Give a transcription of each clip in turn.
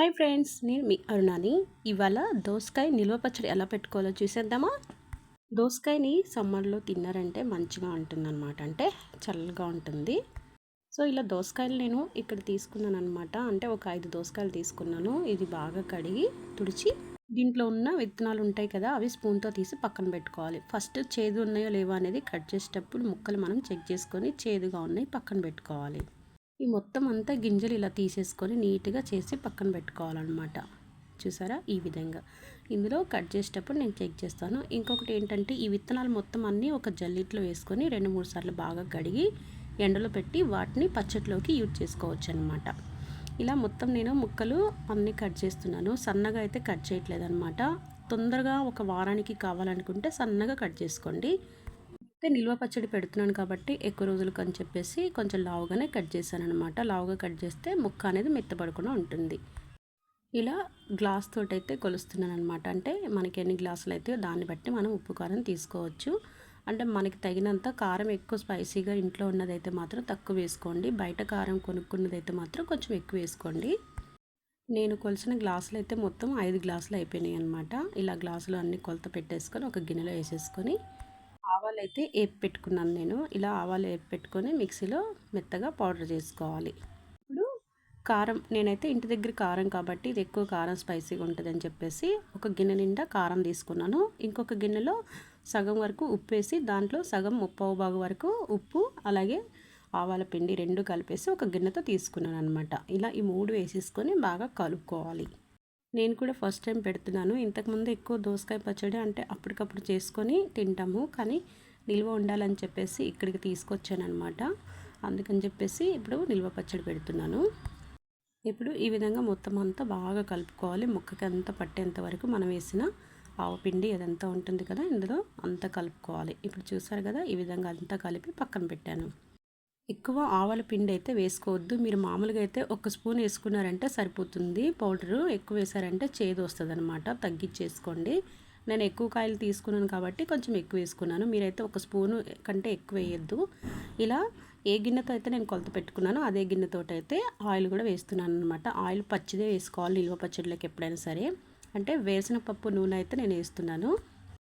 Hi friends నేను మీ అరుణాని. ఇవాళ దోసకాయ నిల్వ పచ్చడి ఎలా పెట్టుకోవాలో చూసేద్దామా? దోసకాయని సమ్మర్లో తిన్నారంటే మంచిగా ఉంటుందన్నమాట. అంటే చల్లగా ఉంటుంది. సో ఇలా దోసకాయలు నేను ఇక్కడ తీసుకున్నాను అనమాట అంటే ఒక ఐదు దోసకాయలు తీసుకున్నాను. ఇది బాగా కడిగి తుడిచి దీంట్లో ఉన్న విత్తనాలు ఉంటాయి కదా అవి స్పూన్తో తీసి పక్కన పెట్టుకోవాలి. ఫస్ట్ చేదు ఉన్నాయో లేవో అనేది కట్ చేసేటప్పుడు ముక్కలు మనం చెక్ చేసుకొని చేదుగా ఉన్నాయి పక్కన పెట్టుకోవాలి. ఈ మొత్తం అంతా గింజలు ఇలా తీసేసుకొని నీట్గా చేసి పక్కన పెట్టుకోవాలన్నమాట. చూసారా? ఈ విధంగా. ఇందులో కట్ చేసేటప్పుడు నేను చెక్ చేస్తాను. ఇంకొకటి ఏంటంటే ఈ విత్తనాలు మొత్తం అన్నీ ఒక జల్లిట్లో వేసుకొని రెండు మూడు సార్లు బాగా కడిగి ఎండలో పెట్టి వాటిని పచ్చట్లోకి యూజ్ చేసుకోవచ్చు అనమాట ఇలా మొత్తం నేను ముక్కలు అన్నీ కట్ చేస్తున్నాను. సన్నగా అయితే కట్ చేయట్లేదు అనమాట తొందరగా ఒక వారానికి కావాలనుకుంటే సన్నగా కట్ చేసుకోండి. అయితే నిల్వ పచ్చడి పెడుతున్నాను కాబట్టి ఎక్కువ రోజులకు అని చెప్పేసి కొంచెం లావుగానే కట్ చేశాను అనమాట లావుగా కట్ చేస్తే ముక్క అనేది మెత్తపడకుండా ఉంటుంది. ఇలా గ్లాస్ తోటి అయితే కొలుస్తున్నాను అనమాట అంటే మనకి ఎన్ని గ్లాసులు అయితే దాన్ని బట్టి మనం ఉప్పు కారం తీసుకోవచ్చు. అంటే మనకి తగినంత కారం ఎక్కువ స్పైసీగా ఇంట్లో ఉన్నదైతే మాత్రం తక్కువ వేసుకోండి. బయట కారం కొనుక్కున్నదైతే మాత్రం కొంచెం ఎక్కువ వేసుకోండి. నేను కొలిసిన గ్లాసులు అయితే మొత్తం ఐదు గ్లాసులు అయిపోయినాయి అనమాట ఇలా గ్లాసులు అన్ని కొలత పెట్టేసుకొని ఒక గిన్నెలో వేసేసుకొని ఆవాలు అయితే వేపి పెట్టుకున్నాను నేను. ఇలా ఆవాలు వేపి పెట్టుకొని మిక్సీలో మెత్తగా పౌడర్ చేసుకోవాలి. ఇప్పుడు కారం నేనైతే ఇంటి దగ్గర కారం కాబట్టి ఇది ఎక్కువ కారం స్పైసీగా ఉంటుందని చెప్పేసి ఒక గిన్నె నిండా కారం తీసుకున్నాను. ఇంకొక గిన్నెలో సగం వరకు ఉప్పు వేసి దాంట్లో సగం ముప్పవు భాగం వరకు ఉప్పు అలాగే ఆవాల పిండి రెండు కలిపేసి ఒక గిన్నెతో తీసుకున్నాను అనమాట ఇలా ఈ మూడు వేసేసుకొని బాగా కలుపుకోవాలి. నేను కూడా ఫస్ట్ టైం పెడుతున్నాను. ఇంతకుముందు ఎక్కువ దోసకాయ పచ్చడి అంటే అప్పటికప్పుడు చేసుకొని తింటాము. కానీ నిల్వ ఉండాలని చెప్పేసి ఇక్కడికి తీసుకొచ్చాను అనమాట అందుకని చెప్పేసి ఇప్పుడు నిల్వ పచ్చడి పెడుతున్నాను. ఇప్పుడు ఈ విధంగా మొత్తం అంతా బాగా కలుపుకోవాలి. ముక్కకి అంతా పట్టేంత వరకు మనం వేసిన ఆవపిండి అదంతా ఉంటుంది కదా ఇందులో అంతా కలుపుకోవాలి. ఇప్పుడు చూసారు కదా ఈ విధంగా అంతా కలిపి పక్కన పెట్టాను. ఎక్కువ ఆవల పిండి అయితే వేసుకోవద్దు. మీరు మామూలుగా అయితే ఒక స్పూన్ వేసుకున్నారంటే సరిపోతుంది. పౌడరు ఎక్కువ వేసారంటే చేదు వస్తుంది అనమాట తగ్గించేసుకోండి నేను ఎక్కువ కాయలు తీసుకున్నాను కాబట్టి కొంచెం ఎక్కువ వేసుకున్నాను. మీరైతే ఒక స్పూను కంటే ఎక్కువ వేయద్దు. ఇలా ఏ గిన్నెతో అయితే నేను కొలత పెట్టుకున్నానో అదే గిన్నెతో అయితే ఆయిల్ కూడా వేస్తున్నాను అనమాట ఆయిల్ పచ్చిదే వేసుకోవాలి. నిల్వ పచ్చడిలోకి ఎప్పుడైనా సరే. అంటే వేసిన పప్పు నూనె అయితే నేను వేస్తున్నాను.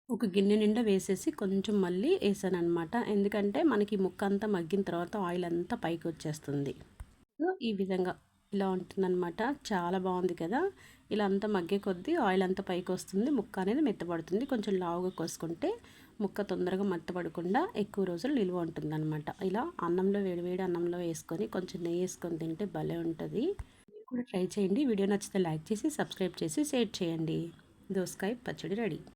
ఒక గిన్నె నిండా వేసేసి కొంచెం మళ్ళీ వేసాను అనమాట ఎందుకంటే మనకి ముక్క అంతా మగ్గిన తర్వాత ఆయిల్ అంతా పైకి వచ్చేస్తుంది. ఈ విధంగా ఇలా ఉంటుందన్నమాట. చాలా బాగుంది కదా? ఇలా అంతా మగ్గే కొద్దీ ఆయిల్ అంతా పైకి వస్తుంది. ముక్క అనేది మెత్తపడుతుంది కొంచెం లావుగా కోసుకుంటే ముక్క తొందరగా మెత్తపడకుండా ఎక్కువ రోజులు నిల్వ ఉంటుందన్నమాట. ఇలా అన్నంలో వేడివేడి అన్నంలో వేసుకొని కొంచెం నెయ్యి వేసుకొని తింటే భలే ఉంటుంది. మీరు కూడా ట్రై చేయండి. వీడియో నచ్చితే లైక్ చేసి సబ్స్క్రైబ్ చేసి షేర్ చేయండి. దోసకాయ పచ్చడి రెడీ.